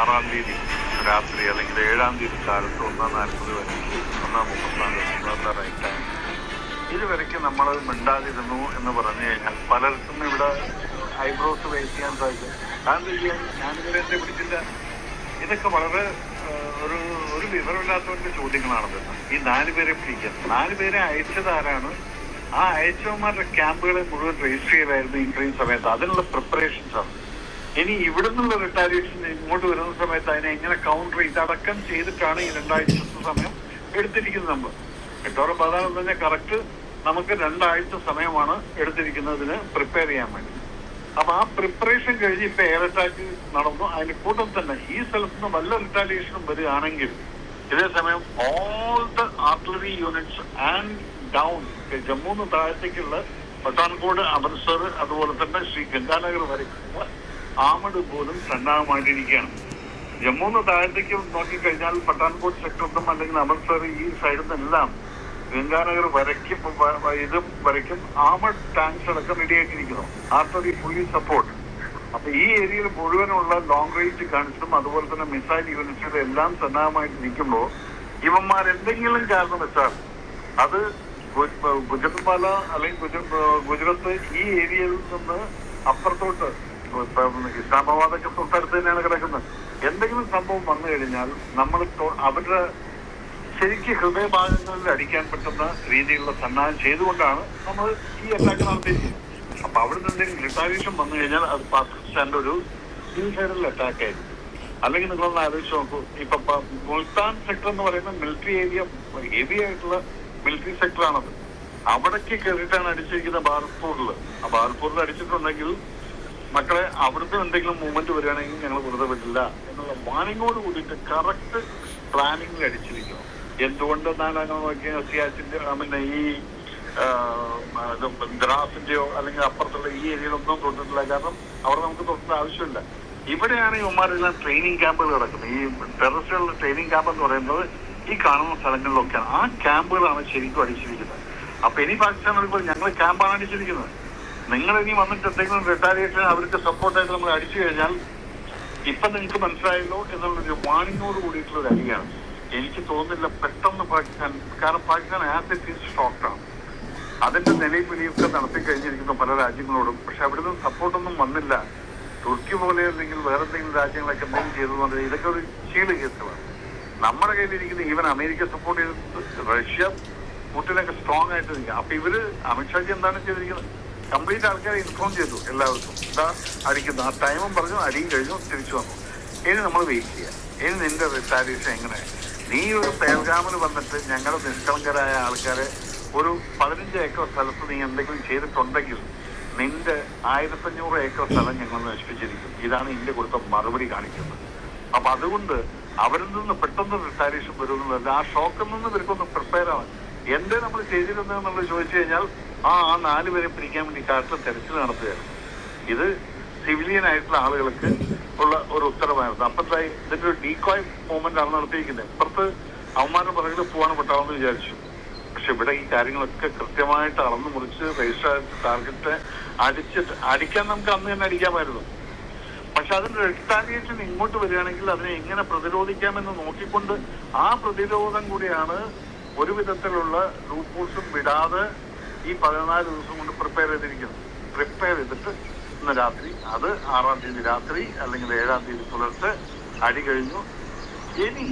ആറാം തീയതി രാത്രി അല്ലെങ്കിൽ ഏഴാം തീയതി കാലത്ത് ഒന്നാം നാൽപ്പത് വരെ ഒന്നാം മുപ്പത്തിനാല് ഒന്നാം റൈറ്റ് ടൈം ഇതുവരയ്ക്ക് നമ്മൾ മിണ്ടാതിരുന്നു എന്ന് പറഞ്ഞു കഴിഞ്ഞാൽ പലർക്കും ഇവിടെ ഐബ്രോസ് വെയിറ്റ് ചെയ്യാൻ സാധിക്കും. കാരണം ചെയ്യാൻ ഞാനിതുവരെ എന്നെ പിടിച്ചില്ല. ഇതൊക്കെ വളരെ ഒരു ഒരു വിവരമില്ലാത്തവരുടെ ചോദ്യങ്ങളാണത്. ഈ നാല് പേരെ പിടിക്കാൻ നാല് പേരെ അയച്ചതാരാണ് ആ അയച്ചവന്മാരുടെ ക്യാമ്പുകളെ മുഴുവൻ രജിസ്റ്റർ ചെയ്തായിരുന്നു ഇത്രയും സമയത്ത്. അതിനുള്ള പ്രിപ്പറേഷൻസ് ആണ്. ഇനി ഇവിടെ നിന്നുള്ള റിട്ടാലിയേഷൻ ഇങ്ങോട്ട് വരുന്ന സമയത്ത് അതിനെ എങ്ങനെ കൗണ്ടർ ഇതടക്കം ചെയ്തിട്ടാണ് ഈ രണ്ടാഴ്ച സമയം എടുത്തിരിക്കുന്നത് നമ്മൾ. എട്ടോളം പതിനാറ് തന്നെ കറക്റ്റ് നമുക്ക് രണ്ടാഴ്ച സമയമാണ് എടുത്തിരിക്കുന്നതിന് പ്രിപ്പയർ ചെയ്യാൻ വേണ്ടി. അപ്പൊ ആ പ്രിപ്പറേഷൻ കഴിഞ്ഞ് ഇപ്പൊ എയർ അറ്റാക്ക് നടന്നു അതിന് കൂട്ടം തന്നെ ഈ സ്ഥലത്ത് നിന്ന് വല്ല റിട്ടാലിയേഷനും വരികയാണെങ്കിൽ ഇതേ സമയം all the artillery units and down Jammu നിന്ന് താഴത്തേക്കുള്ള പത്താൻകോട് അമൃത്സർ അതുപോലെ തന്നെ ശ്രീ ഗംഗാനഗർ വരയ്ക്കുള്ള ആമഡ് പോലും സന്നാഹമായിട്ടിരിക്കുകയാണ്. ജമ്മുന്ന് താഴത്തേക്ക് നോക്കിക്കഴിഞ്ഞാൽ പട്ടാൻകോട്ട് സെക്ടറിലും അല്ലെങ്കിൽ അമൃത്സർ ഈ സൈഡിൽ നിന്നെല്ലാം ഗംഗാനഗർ വരയ്ക്കും ഇതും വരയ്ക്കും. ആമഡ് ടാങ്ക്സ് അടക്കം റെഡി ആയിട്ടിരിക്കുന്നു. ആർട്ടറി ഫുള്ളി സപ്പോർട്ട് അപ്പൊ ഈ ഏരിയയിൽ മുഴുവനുള്ള ലോങ് റേഞ്ച് ഗൺസും അതുപോലെ തന്നെ മിസൈൽ യൂണിറ്റ്സും എല്ലാം സന്നാഹമായിട്ട് നിൽക്കുമ്പോൾ ഇവന്മാർ എന്തെങ്കിലും കാരണം വെച്ചാൽ അത് ഗുജറത്ത് മാല അല്ലെങ്കിൽ ഗുജറത്ത് ഈ ഏരിയയിൽ നിന്ന് അപ്പുറത്തോട്ട് ഇസ്ലാമാബാദൊക്കെ തൊട്ടടുത്ത് തന്നെയാണ് കിടക്കുന്നത്. എന്തെങ്കിലും സംഭവം വന്നു കഴിഞ്ഞാൽ നമ്മൾ അവരുടെ ശരിക്കും ഹൃദയഭാഗങ്ങളിൽ അടിക്കാൻ പറ്റുന്ന രീതിയിലുള്ള സന്നാഹം ചെയ്തുകൊണ്ടാണ് നമ്മൾ ഈ അറ്റാക്ക് നടത്തിയിരിക്കുന്നത്. അപ്പൊ അവിടെ നിന്ന് എന്തെങ്കിലും റിട്ടാലിയേഷൻ വന്നു കഴിഞ്ഞാൽ അത് പാകിസ്ഥാന്റെ ഒരു സൂസൈഡൽ അറ്റാക്ക് ആയിരിക്കും. അല്ലെങ്കിൽ നിങ്ങളൊന്ന് ആലോചിച്ച് നോക്കൂ ഇപ്പൊ മുൽത്താൻ സെക്ടർ എന്ന് പറയുന്ന മിലിറ്ററി ഏരിയ ഹെവി ആയിട്ടുള്ള മിലിറ്ററി സെക്ടർ ആണത്. അവിടേക്ക് കയറിയിട്ടാണ് അടിച്ചിരിക്കുന്നത് ബാർപൂരിൽ ആ ബാർപൂരിൽ അടിച്ചിട്ടുണ്ടെങ്കിൽ മക്കളെ അവിടുത്തെ എന്തെങ്കിലും മൂവ്മെന്റ് വരികയാണെങ്കിൽ ഞങ്ങൾ വെറുതെ വിടില്ല എന്നുള്ള വാണിങ്ങോട് കൂടിയിട്ട് കറക്റ്റ് പ്ലാനിങ് അടിച്ചിരിക്കണം. എന്തുകൊണ്ടെന്നാണ് അങ്ങനെ നോക്കിയാൽ സിയാച്ചിന്റെ പിന്നെ ഈ ദ്രാസിന്റെയോ അല്ലെങ്കിൽ അപ്പുറത്തുള്ള ഈ ഏരിയയിലൊന്നും തൊട്ടിട്ടില്ല. കാരണം അവിടെ നമുക്ക് തൊട്ടേണ്ട ആവശ്യമില്ല. ഇവിടെയാണ് ഇവന്മാരെല്ലാം ട്രെയിനിങ് ക്യാമ്പുകൾ കിടക്കുന്നത് ഈ ടെററിസ്റ്റുകളുടെ ട്രെയിനിങ് ക്യാമ്പ് എന്ന് പറയുന്നത് ഈ കാണുന്ന സ്ഥലങ്ങളിലൊക്കെയാണ്. ആ ക്യാമ്പുകളാണ് ശരിക്കും അടിച്ചിരിക്കുന്നത്. അപ്പൊ ഇനി പാകിസ്ഥാൻ ഞങ്ങൾ ക്യാമ്പാണ് അടിച്ചിരിക്കുന്നത്. നിങ്ങൾ ഇനി വന്നിട്ട് എന്തെങ്കിലും റിട്ടാലിയേഷൻ അവർക്ക് സപ്പോർട്ടായിട്ട് നമ്മൾ അടിച്ചു കഴിഞ്ഞാൽ ഇപ്പൊ നിങ്ങൾക്ക് മനസ്സിലായല്ലോ എന്നുള്ളൊരു വാണിങ്ങോട് കൂടിയിട്ടുള്ള ഒരു അരിയാണ് എനിക്ക് തോന്നുന്നില്ല പെട്ടെന്ന് പാകിസ്ഥാൻ കാരണം പാകിസ്ഥാൻ ആസെറ്റ് ഈസ് ഷോക്ക്ഡാണ് അതിന്റെ നിലവിളിയൊക്കെ നടത്തി കഴിഞ്ഞിരിക്കുന്ന പല രാജ്യങ്ങളോടും. പക്ഷെ അവിടെ നിന്ന് സപ്പോർട്ടൊന്നും വന്നില്ല. തുർക്കി പോലെ അല്ലെങ്കിൽ വേറെ എന്തെങ്കിലും രാജ്യങ്ങളൊക്കെ എന്തെങ്കിലും ചെയ്തു പറഞ്ഞാൽ ഇതൊക്കെ ഒരു ചീൾ കേസുകളാണ് നമ്മുടെ കയ്യിലിരിക്കുന്ന ഈവൻ അമേരിക്ക സപ്പോർട്ട് ചെയ്ത് റഷ്യ പുട്ടിനൊക്കെ സ്ട്രോങ് ആയിട്ട് നിൽക്കുക. അപ്പൊ ഇവർ അമിത്ഷാജി എന്താണ് ചെയ്തിരിക്കുന്നത്? കംപ്ലീറ്റ് ആൾക്കാരെ ഇൻഫോം ചെയ്തു എല്ലാവർക്കും. ഇതാ അടിക്കുന്നു. ആ ടൈമും പറഞ്ഞു അടിയും കഴിഞ്ഞു തിരിച്ചു വന്നു. ഇനി നമ്മൾ വെയിറ്റ് ചെയ്യാം. ഇനി നിന്റെ റിട്ടാലിയേഷൻ എങ്ങനെ? നീ ഒരു പേൽഗാമിൽ വന്നിട്ട് ഞങ്ങളുടെ നിഷ്കളങ്കരായ ആൾക്കാരെ ഒരു പതിനഞ്ച് ഏക്കർ സ്ഥലത്ത് നീ എന്തെങ്കിലും ചെയ്തിട്ടുണ്ടെങ്കിൽ നിന്റെ ആയിരത്തഞ്ഞൂറ് ഏക്കർ സ്ഥലം ഞങ്ങൾ നശിപ്പിച്ചിരിക്കും. ഇതാണ് ഇന്ത്യ കൊടുത്ത മറുപടി കാണിക്കുന്നത്. അപ്പൊ അതുകൊണ്ട് അവരിൽ നിന്ന് പെട്ടെന്ന് റിട്ടാലിയേഷൻ വരുന്നത് ആ ഷോക്കിൽ നിന്ന് ഇവർക്കൊന്ന് പ്രിപ്പയർ ആവാൻ. എന്തേ നമ്മൾ ചെയ്തിരുന്നതെന്നുള്ളത് ചോദിച്ചു കഴിഞ്ഞാൽ ആ ആ നാല് പേരെ പിടിക്കാൻ വേണ്ടി കാട്ടിൽ തെരച്ചിൽ നടത്തുകയായിരുന്നു ഇത് സിവിലിയൻ ആയിട്ടുള്ള ആളുകൾക്ക് ഉള്ള ഒരു ഉത്തരവായിരുന്നു അപ്പത്തായി ഇതിന്റെ ഒരു ഡീകോയ് മൂവ്മെന്റ് ആണ് നടത്തിയിരിക്കുന്നത്. ഇപ്പുറത്ത് അവന്മാരുടെ പുറകിൽ പോവാണ് പെട്ടാമെന്ന് വിചാരിച്ചു. പക്ഷെ ഇവിടെ ഈ കാര്യങ്ങളൊക്കെ കൃത്യമായിട്ട് അളന്നു മുറിച്ച് രജിസ്റ്റർ ടാർഗറ്റ് അടിച്ചിട്ട് അടിക്കാൻ നമുക്ക് അന്ന് തന്നെ അടിക്കാമായിരുന്നു. പക്ഷെ അതിന്റെ റിട്ടാലിയേഷൻ ഇങ്ങോട്ട് വരികയാണെങ്കിൽ അതിനെ എങ്ങനെ പ്രതിരോധിക്കാമെന്ന് നോക്കിക്കൊണ്ട് ആ പ്രതിരോധം കൂടിയാണ് ഒരു വിധത്തിലുള്ള റൂപ്പോൾസും വിടാതെ ഈ പതിനാല് ദിവസം കൊണ്ട് പ്രിപ്പയർ ചെയ്തിരിക്കുന്നത് പ്രിപ്പയർ ചെയ്തിട്ട് ഇന്ന് രാത്രി അത് ആറാം തീയതി രാത്രി അല്ലെങ്കിൽ ഏഴാം തീയതി പുലർച്ചെ അടി കഴിഞ്ഞു. ഇനി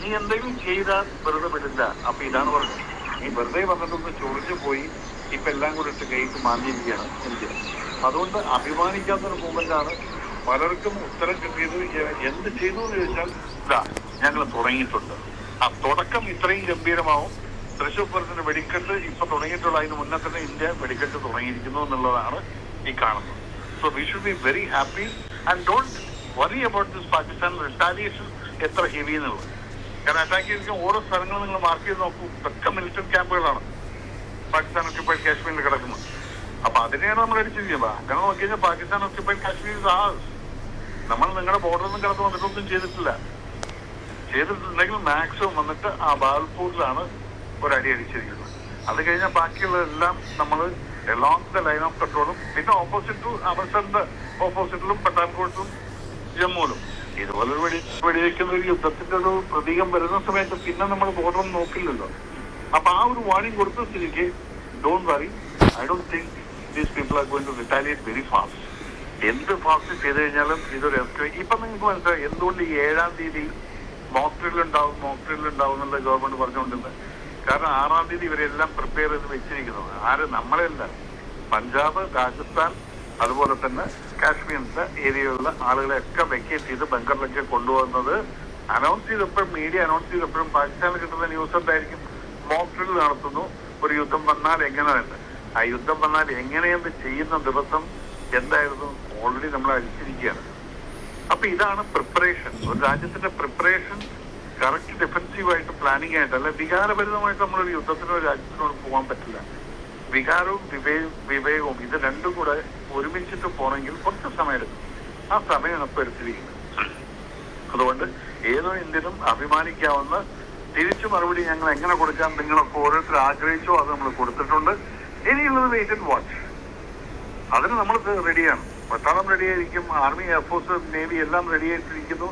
നീ എന്തെങ്കിലും ചെയ്താൽ വെറുതെ വിടില്ല അപ്പൊ ഇതാണ് പറഞ്ഞത്. നീ വെറുതെ വന്നിട്ടൊന്ന് ചൊറിഞ്ഞു പോയി ഇപ്പൊ എല്ലാം കൂടി ഇട്ട് കൈക്ക് മാന്തിയിരിക്കുകയാണ് എനിക്ക് അതുകൊണ്ട് അഭിമാനിക്കാത്തൊരു മൂമെന്റാണ് പലർക്കും ഉത്തരം കിട്ടിയത് എന്ത് ചെയ്തു എന്ന് ചോദിച്ചാൽ ഇതാ ഞങ്ങൾ തുടങ്ങിയിട്ടുണ്ട്. ആ തുടക്കം ഇത്രയും ഗംഭീരമാവും. തൃശ്ശൂർ പൂരത്തിന്റെ വെടിക്കെട്ട് ഇപ്പൊ തുടങ്ങിയിട്ടുള്ള അതിന് മുന്നേ തന്നെ ഇന്ത്യ വെടിക്കെട്ട് തുടങ്ങിയിരിക്കുന്നു എന്നുള്ളതാണ് ഈ കാണുന്നത്. So we should be very happy and don't worry about this Pakistan retaliation എത്ര ഹെവി എന്നുള്ളത്. കാരണം അറ്റാക്ക് ചെയ്തിരിക്കുന്ന ഓരോ സ്ഥലങ്ങളും നിങ്ങൾ മാർക്ക് ചെയ്ത് നോക്കൂ. ഇതൊക്കെ മിലിറ്ററി ക്യാമ്പുകളാണ് പാകിസ്ഥാൻ ഒക്യുപ്പൈഡ് കാശ്മീരിൽ കിടക്കുന്നത് അപ്പൊ അതിനെയാണ് നമ്മൾ അടിച്ചു അങ്ങനെ നോക്കി കഴിഞ്ഞാൽ പാകിസ്ഥാൻ ഒക്യുപ്പൈഡ് കാശ്മീർ നമ്മൾ നിങ്ങളുടെ ബോർഡറിൽ നിന്ന് കിടന്ന് വന്നിട്ടൊന്നും ചെയ്തിട്ടില്ല. ചെയ്തിട്ടുണ്ടെങ്കിൽ മാക്സിമം വന്നിട്ട് ആ ബാൽപൂരിലാണ് ഒരടി അടിച്ചിരിക്കുന്നത് അത് കഴിഞ്ഞാൽ ബാക്കിയുള്ളതെല്ലാം നമ്മൾ എലോങ് ദ ലൈൻ ഓഫ് കൺട്രോളും പിന്നെ ഓപ്പോസിറ്റ് ടു അമൃത്സറിന്റെ ഓപ്പോസിറ്റിലും പട്ടാൻകോട്ടും ജമ്മുവിലും ഇതുപോലെ വെടി വെടിവെക്കുന്ന ഒരു യുദ്ധത്തിന്റെ ഒരു പ്രതീകം വരുന്ന സമയത്ത് പിന്നെ നമ്മൾ ബോർഡർ നോക്കില്ലല്ലോ. അപ്പൊ ആ ഒരു വാണിംഗ് കൊടുത്ത സ്ഥിതിക്ക് don't worry I don't think these people are going to retaliate very fast എന്ത് ഫാസ്റ്റ് ചെയ്ത് കഴിഞ്ഞാലും ഇതൊരു എസ്കേ- ഇപ്പൊ നിങ്ങൾക്ക് മനസ്സിലായി എന്തുകൊണ്ട് ഈ ഏഴാം തീയതി മോക്ട്രിൽ ഉണ്ടാവും മോക്ട്രിൽ ഉണ്ടാവും എന്നുള്ള ഗവൺമെന്റ് പറഞ്ഞുകൊണ്ടിരുന്നത്? കാരണം ആറാം തീയതി ഇവരെല്ലാം പ്രിപ്പയർ ചെയ്ത് വെച്ചിരിക്കുന്നത്. ആര്? നമ്മളെയല്ല. പഞ്ചാബ് രാജസ്ഥാൻ അതുപോലെ തന്നെ കാശ്മീരിന്റെ ഏരിയയിലുള്ള ആളുകളെയൊക്കെ വെക്കേറ്റ് ചെയ്ത് ബംഗറിലേക്ക് കൊണ്ടുവന്നത് അനൗൺസ് ചെയ്തപ്പോഴും മീഡിയ അനൗൺസ് ചെയ്തപ്പോഴും പാകിസ്ഥാനിൽ കിട്ടുന്ന ന്യൂസ് എന്തായിരിക്കും? മോക്ട്രിൽ നടത്തുന്നു. ഒരു യുദ്ധം വന്നാൽ എങ്ങനെ തന്നെ ആ യുദ്ധം വന്നാൽ എങ്ങനെയെന്ന് ചെയ്യുന്ന ദിവസം എന്തായിരുന്നു? ഓൾറെഡി നമ്മൾ അഴിച്ചിരിക്കുകയാണ്. അപ്പൊ ഇതാണ് പ്രിപ്പറേഷൻ ഒരു രാജ്യത്തിന്റെ പ്രിപ്പറേഷൻ കറക്റ്റ് ഡിഫൻസീവായിട്ട് പ്ലാനിങ് ആയിട്ട് വികാരപരിതമായിട്ട് നമ്മളൊരു യുദ്ധത്തിനോ രാജ്യത്തിനോ പോകാൻ പറ്റില്ല. വികാരവും വിവേകവും വിവേകവും ഇത് രണ്ടും കൂടെ ഒരുമിച്ചിട്ട് പോണെങ്കിൽ കുറച്ച് സമയം എടുക്കും ആ സമയം ഇപ്പൊ എടുത്തിരിക്കുന്നത് അതുകൊണ്ട് ഏതോ ഇന്ത്യനും അഭിമാനിക്കാവുന്ന തിരിച്ചു മറുപടി ഞങ്ങൾ എങ്ങനെ കൊടുക്കാൻ നിങ്ങളൊക്കെ ഓരോരുത്തർ ആഗ്രഹിച്ചോ അത് നമ്മൾ കൊടുത്തിട്ടുണ്ട്. ഇനിയുള്ളത് വെയിറ്റ് ആൻഡ് വാച്ച് അതിന് നമ്മൾ റെഡിയാണ് പട്ടാളം റെഡിയായിരിക്കും ആർമി എയർഫോഴ്സ് നേവി എല്ലാം റെഡിയായിട്ടിരിക്കുന്നു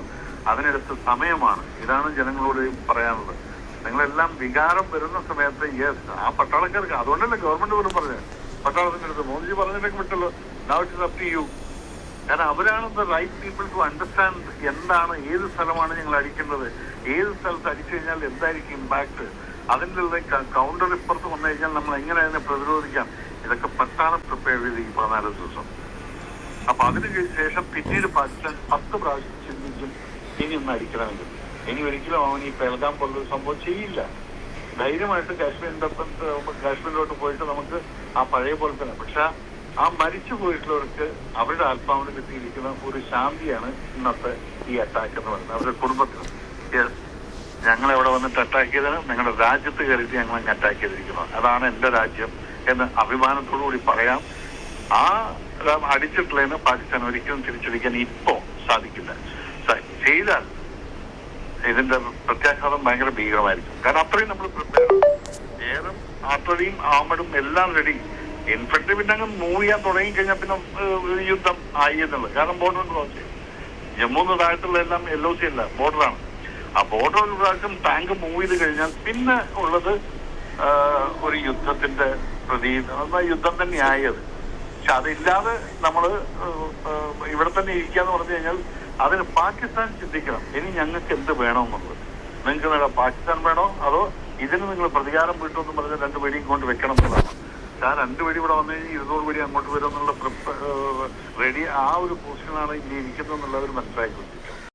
അതിനടുത്ത് സമയമാണ്. ഇതാണ് ജനങ്ങളോട് പറയാനുള്ളത്. നിങ്ങളെല്ലാം വികാരം വരുന്ന സമയത്ത് യെസ് ആ പട്ടാളക്കാർക്ക് അതുകൊണ്ടല്ലേ ഗവൺമെന്റ് പോലും പറഞ്ഞത്. പട്ടാളത്തിന്റെ അടുത്ത് മോദിജി പറഞ്ഞിട്ടൊക്കെ വിട്ടല്ലോ now it up to you കാരണം അവരാണ് the right people to understand എന്താണ് ഏത് സ്ഥലമാണ് ഞങ്ങൾ അടിക്കേണ്ടത് ഏത് സ്ഥലത്ത് അടിച്ചു കഴിഞ്ഞാൽ എന്തായിരിക്കും ഇമ്പാക്ട് അതിന്റെ കൗണ്ടർ ഇപ്പുറത്ത് വന്നു കഴിഞ്ഞാൽ നമ്മൾ എങ്ങനെ അതിനെ പ്രതിരോധിക്കാം? ഇതൊക്കെ പട്ടാളം പ്രിപ്പയർ ചെയ്ത് ഈ പതിനാല് ദിവസം. അപ്പൊ അതിന് ശേഷം പിന്നീട് പാകിസ്ഥാൻ പത്ത് പ്രാവശ്യം ചിന്തിക്കും ഇനി ഒന്ന് അടിക്കണമെങ്കിൽ. ഇനി ഒരിക്കലും അവൻ ഈ പെൽഗാം പോലൊരു സംഭവം ചെയ്യില്ല. ധൈര്യമായിട്ട് കാശ്മീരിന്റെ കാശ്മീരിലോട്ട് പോയിട്ട് നമുക്ക് ആ പഴയ പോലെ തന്നെ. പക്ഷെ ആ മരിച്ചു പോയിട്ടുള്ളവർക്ക് അവരുടെ ആത്മാവിന് കിട്ടിയിരിക്കുന്ന ഒരു ശാന്തിയാണ് ഇന്നത്തെ ഈ അറ്റാക്ക് എന്ന് പറയുന്നത്. അവരുടെ കുടുംബത്തിന്. ഞങ്ങൾ എവിടെ വന്നിട്ട് അറ്റാക്ക് ചെയ്തത് നിങ്ങളുടെ രാജ്യത്ത് കയറിയിട്ട് ഞങ്ങൾ അങ്ങ് അറ്റാക്ക് ചെയ്തിരിക്കുന്നത് അതാണ് എന്റെ രാജ്യം എന്ന് അഭിമാനത്തോടു കൂടി പറയാം. ആ അടിച്ചിട്ടുള്ളതിന് പാകിസ്ഥാൻ ഒരിക്കലും തിരിച്ചടിക്കാൻ ഇപ്പോ സാധിക്കില്ല. ചെയ്താൽ ഇതിന്റെ പ്രത്യാഘാതം ഭയങ്കര ഭീകരമായിരിക്കും. കാരണം അത്രയും നമ്മൾ പ്രിപ്പയർ ഏറും ആർട്ടറിയും ആമടും എല്ലാം റെഡി ഇൻഫൻട്രി പിന്നെ അങ്ങ് മൂവ് ചെയ്യാൻ തുടങ്ങി കഴിഞ്ഞാൽ പിന്നെ യുദ്ധം ആയി എന്നുള്ളത്. കാരണം ബോർഡർ ക്രോസ് ചെയ്യും ജമ്മു താഴത്തുള്ള എല്ലാം എൽ ഒ സി അല്ല ബോർഡറാണ് ആ ബോർഡർ പ്രാവശ്യം ടാങ്ക് മൂവ് ചെയ്ത് കഴിഞ്ഞാൽ പിന്നെ ഉള്ളത് ഒരു യുദ്ധത്തിന്റെ പ്രതി യുദ്ധം യുദ്ധം തന്നെയായത്. പക്ഷെ അതില്ലാതെ നമ്മൾ ഇവിടെ തന്നെ ഇരിക്കാന്ന് പറഞ്ഞു കഴിഞ്ഞാൽ അതിന് പാകിസ്ഥാൻ ചിന്തിക്കണം. ഇനി ഞങ്ങൾക്ക് എന്ത് വേണമെന്നുള്ളത്? നിങ്ങൾക്ക് നേടാം പാകിസ്ഥാൻ വേണോ? അതോ ഇതിന് നിങ്ങൾ പ്രതികാരം വീട്ടുമെന്ന് പറഞ്ഞ് രണ്ട് പേടിയും കൊണ്ട് വെക്കണം എന്നുള്ളതാണ്? ഞാൻ രണ്ട് പേടി ഇവിടെ വന്നു കഴിഞ്ഞാൽ ഇരുന്നൂറ് പേടി അങ്ങോട്ട് വരും എന്നുള്ള റെഡി ആ ഒരു പൊസിഷനാണ് ഇനി ഇരിക്കുന്നത് എന്നുള്ളവർ മനസ്സിലാക്കി